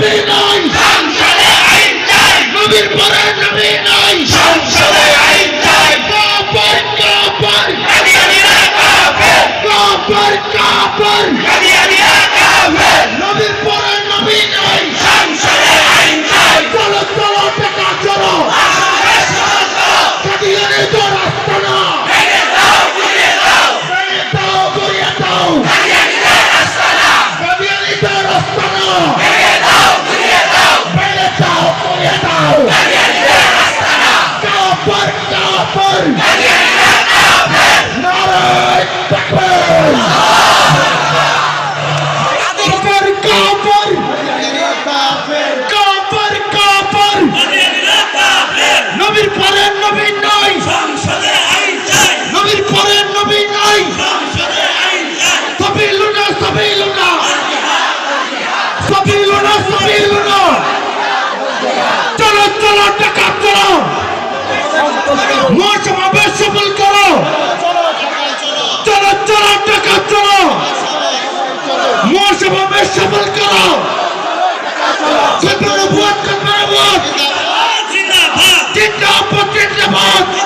be thy Amém.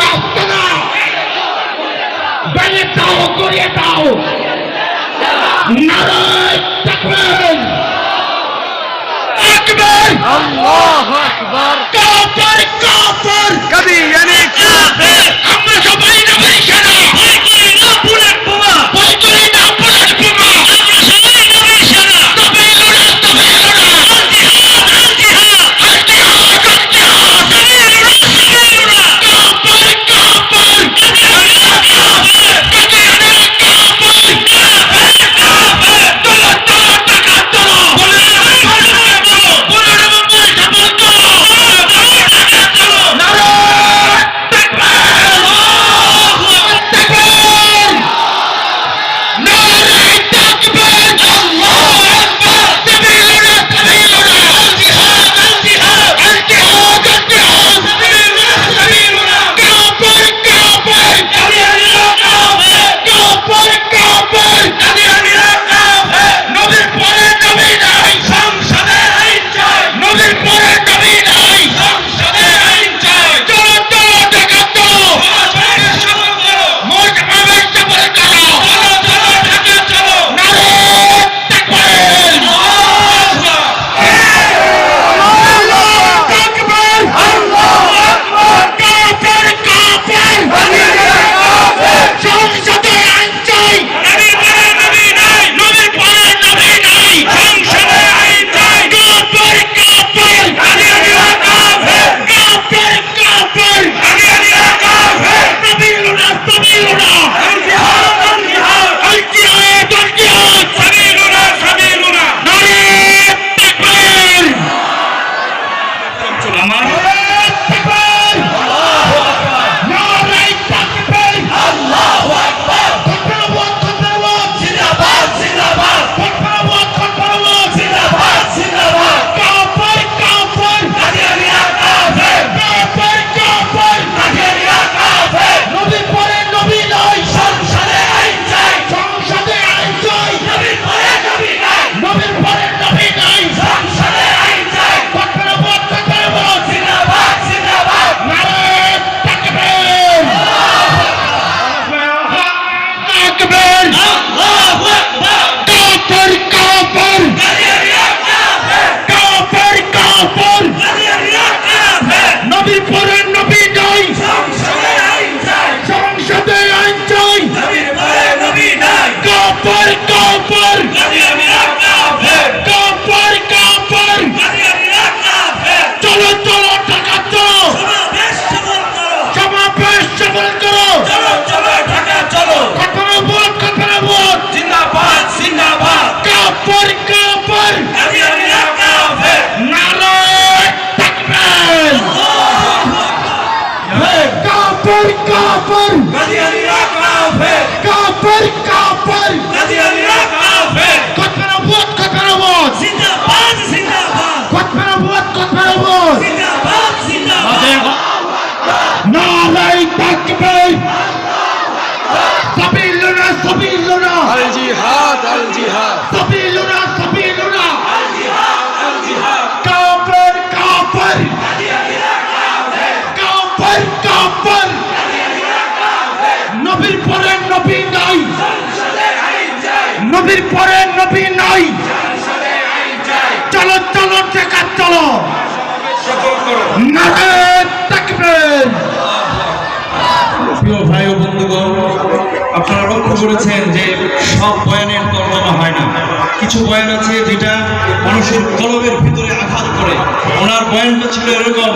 রাস্তা না বেড়ে দাও করে দাও নারায় থাকবেন আকবর কবি নবীর পরে নবী নাই। চলো চলো টেকা চলো। আপনারা লক্ষ্য করেছেন যে সব বয়ানের তর্জমা হয় না। কিছু বয়ান আছে যেটা মানুষের ভিতরে করে। ওনার এরকম